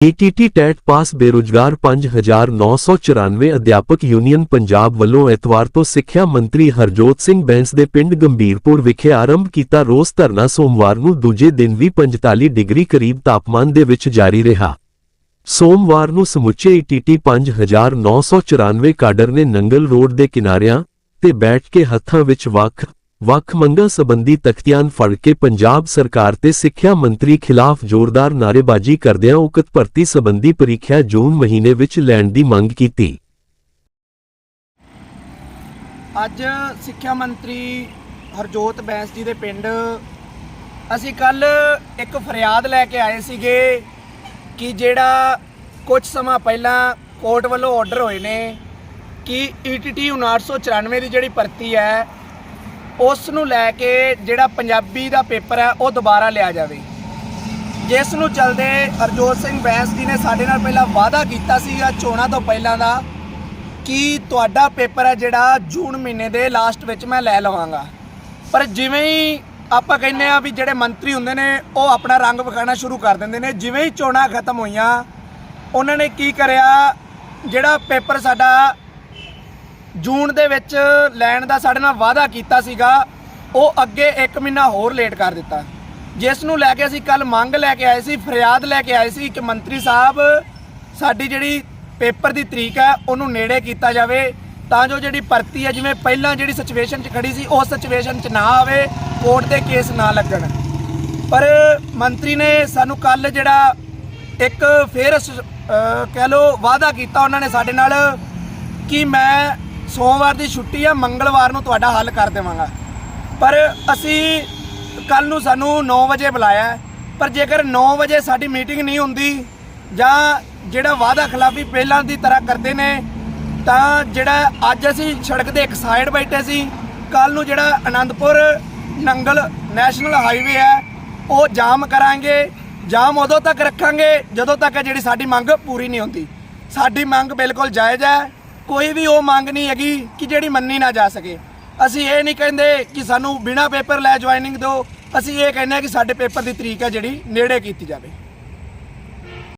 ETT TET pass ਬੇਰੁਜ਼ਗਾਰ 5994 ਅਧਿਆਪਕ union Punjab ਵੱਲੋਂ ਐਤਵਾਰ ਤੋਂ ਸਿੱਖਿਆ ਮੰਤਰੀ ਹਰਜੋਤ ਸਿੰਘ ਬੈਂਸ ਦੇ ਪਿੰਡ ਗੰਭੀਰਪੁਰ ਵਿਖੇ ਆਰੰਭ ਕੀਤਾ ਰੋਸ ਧਰਨਾ ਸੋਮਵਾਰ ਨੂੰ ਦੂਜੇ ਦਿਨ ਵੀ 45 ਡਿਗਰੀ ਕਰੀਬ ਤਾਪਮਾਨ ਦੇ ਵਿੱਚ ਜਾਰੀ ਰਿਹਾ। ਸੋਮਵਾਰ ਨੂੰ ਸਮੁੱਚੇ ਈਟੀਟੀ 5994 ਕਾਡਰ ਨੇ ਨੰਗਲ ਰੋਡ ਦੇ ਕਿਨਾਰਿਆਂ ਤੇ ਬੈਠ ਕੇ ਹੱਥਾਂ ਵਿੱਚ ਵੱਖ ਵੱਖ ਮੰਗਾਂ ਸੰਬੰਧੀ ਤਖਤੀਆਂ ਫੜ ਕੇ ਪੰਜਾਬ ਸਰਕਾਰ ਤੇ ਸਿੱਖਿਆ ਮੰਤਰੀ ਖਿਲਾਫ ਜ਼ੋਰਦਾਰ ਨਾਅਰੇਬਾਜ਼ੀ ਕਰਦਿਆਂ ਉਕਤ ਭਰਤੀ ਸੰਬੰਧੀ ਪ੍ਰੀਖਿਆ ਜੂਨ ਮਹੀਨੇ ਵਿੱਚ ਲੈਣ ਦੀ ਮੰਗ ਕੀਤੀ। ਅੱਜ ਸਿੱਖਿਆ ਮੰਤਰੀ ਹਰਜੋਤ ਬੈਂਸ ਜੀ ਦੇ ਪਿੰਡ ਅਸੀਂ ਕੱਲ ਇੱਕ ਫਰਿਆਦ ਲੈ ਕੇ ਆਏ ਸੀਗੇ ਕਿ ਜਿਹੜਾ ਕੁਝ ਸਮਾਂ ਪਹਿਲਾਂ ਕੋਰਟ ਵੱਲੋਂ ਆਰਡਰ ਹੋਏ ਨੇ ਕਿ ਈਟੀਟੀ 994 ਦੀ ਜਿਹੜੀ ਭਰਤੀ ਹੈ ਉਸ ਨੂੰ ਲੈ ਕੇ ਜਿਹੜਾ ਪੰਜਾਬੀ ਦਾ ਪੇਪਰ ਹੈ, ਉਹ ਦੁਬਾਰਾ ਲਿਆ ਜਾਵੇ। ਜਿਸ ਨੂੰ ਚਲਦੇ ਹਰਜੋਤ ਸਿੰਘ ਬੈਂਸ ਜੀ ਨੇ ਸਾਡੇ ਨਾਲ ਪਹਿਲਾਂ ਵਾਅਦਾ ਕੀਤਾ ਸੀਗਾ ਚੋਣਾਂ ਤੋਂ ਪਹਿਲਾਂ ਦਾ ਕਿ ਤੁਹਾਡਾ ਪੇਪਰ ਹੈ ਜਿਹੜਾ ਜੂਨ ਮਹੀਨੇ ਦੇ ਲਾਸਟ ਵਿੱਚ ਮੈਂ ਲੈ ਲਵਾਂਗਾ। ਪਰ ਜਿਵੇਂ ਹੀ ਆਪਾਂ ਕਹਿੰਦੇ ਆ ਵੀ ਜਿਹੜੇ ਮੰਤਰੀ ਹੁੰਦੇ ਨੇ, ਉਹ ਆਪਣਾ ਰੰਗ ਵਿਖਾਣਾ ਸ਼ੁਰੂ ਕਰ ਦਿੰਦੇ ਨੇ। ਜਿਵੇਂ ਹੀ ਚੋਣਾਂ ਖਤਮ ਹੋਈਆਂ, ਉਹਨਾਂ ਨੇ ਕੀ ਕਰਿਆ, ਜਿਹੜਾ ਪੇਪਰ ਸਾਡਾ ਜੂਨ ਦੇ ਵਿੱਚ ਲੈਣ ਦਾ ਸਾਡੇ ਨਾਲ ਵਾਅਦਾ ਕੀਤਾ ਸੀਗਾ, ਉਹ ਅੱਗੇ 1 ਮਹੀਨਾ ਹੋਰ ਲੇਟ ਕਰ ਦਿੱਤਾ। ਜਿਸ ਨੂੰ ਲੈ ਕੇ ਅਸੀਂ ਕੱਲ ਮੰਗ ਲੈ ਕੇ ਆਏ ਸੀ, ਫਰਿਆਦ ਲੈ ਕੇ ਆਏ ਸੀ ਕਿ ਮੰਤਰੀ ਸਾਹਿਬ, ਸਾਡੀ ਜਿਹੜੀ ਪੇਪਰ ਦੀ ਤਰੀਕ ਹੈ, ਉਹਨੂੰ ਨੇੜੇ ਕੀਤਾ ਜਾਵੇ, ਤਾਂ ਜੋ ਜਿਹੜੀ ਭਰਤੀ ਹੈ, ਜਿਵੇਂ ਪਹਿਲਾਂ ਜਿਹੜੀ ਸਿਚੁਏਸ਼ਨ 'ਚ ਖੜੀ ਸੀ ਉਸ ਸਿਚੁਏਸ਼ਨ 'ਚ ਨਾ ਆਵੇ ਕੋਰਟ ਦੇ ਕੇਸ ਨਾ ਲੱਗਣ। ਪਰ ਮੰਤਰੀ ਨੇ ਸਾਨੂੰ ਕੱਲ ਜਿਹੜਾ ਇੱਕ ਫੇਰ ਕਹਿ ਲੋ ਵਾਅਦਾ ਕੀਤਾ ਉਹਨਾਂ ਨੇ ਸਾਡੇ ਨਾਲ ਕਿ ਮੈਂ ਸੋਮਵਾਰ ਦੀ ਛੁੱਟੀ ਆ, ਮੰਗਲਵਾਰ ਨੂੰ ਤੁਹਾਡਾ ਹੱਲ ਕਰ ਦੇਵਾਂਗਾ। ਪਰ ਅਸੀਂ ਕੱਲ ਨੂੰ ਸਾਨੂੰ 9 ਵਜੇ ਬੁਲਾਇਆ ਪਰ ਜੇਕਰ 9 ਵਜੇ ਸਾਡੀ ਮੀਟਿੰਗ ਨਹੀਂ ਹੁੰਦੀ ਜਾਂ ਜਿਹੜਾ ਵਾਅਦਾ ਖਿਲਾਫੀ ਪਹਿਲਾਂ ਦੀ ਤਰ੍ਹਾਂ ਕਰਦੇ ਨੇ, ਤਾਂ ਜਿਹੜਾ ਅੱਜ ਅਸੀਂ ਸੜਕ ਦੇ ਇੱਕ ਸਾਈਡ ਬੈਠੇ ਸੀ ਕੱਲ ਨੂੰ ਜਿਹੜਾ ਆਨੰਦਪੁਰ ਨੰਗਲ ਨੈਸ਼ਨਲ ਹਾਈਵੇ ਹੈ, ਉਹ ਜਾਮ ਕਰਾਂਗੇ, ਜਾਮ ਉਦੋਂ ਤੱਕ ਰੱਖਾਂਗੇ ਜਦੋਂ ਤੱਕ ਜਿਹੜੀ ਸਾਡੀ ਮੰਗ ਪੂਰੀ ਨਹੀਂ ਹੁੰਦੀ। ਸਾਡੀ ਮੰਗ ਬਿਲਕੁਲ ਜਾਇਜ਼ ਹੈ ਕੋਈ ਵੀ ਉਹ ਮੰਗ ਨਹੀਂ ਹੈਗੀ ਕਿ ਜਿਹੜੀ ਮੰਨੀ ਨਾ ਜਾ ਸਕੇ। ਅਸੀਂ ਇਹ ਨਹੀਂ ਕਹਿੰਦੇ ਕਿ ਸਾਨੂੰ ਬਿਨਾ ਪੇਪਰ ਲੈ ਜੁਆਇਨਿੰਗ ਦਿਓ। ਅਸੀਂ ਇਹ ਕਹਿੰਦੇ ਹਾਂ ਕਿ ਸਾਡੇ ਪੇਪਰ ਦੀ ਤਰੀਕ ਹੈ ਜਿਹੜੀ, ਨੇੜੇ ਕੀਤੀ ਜਾਵੇ।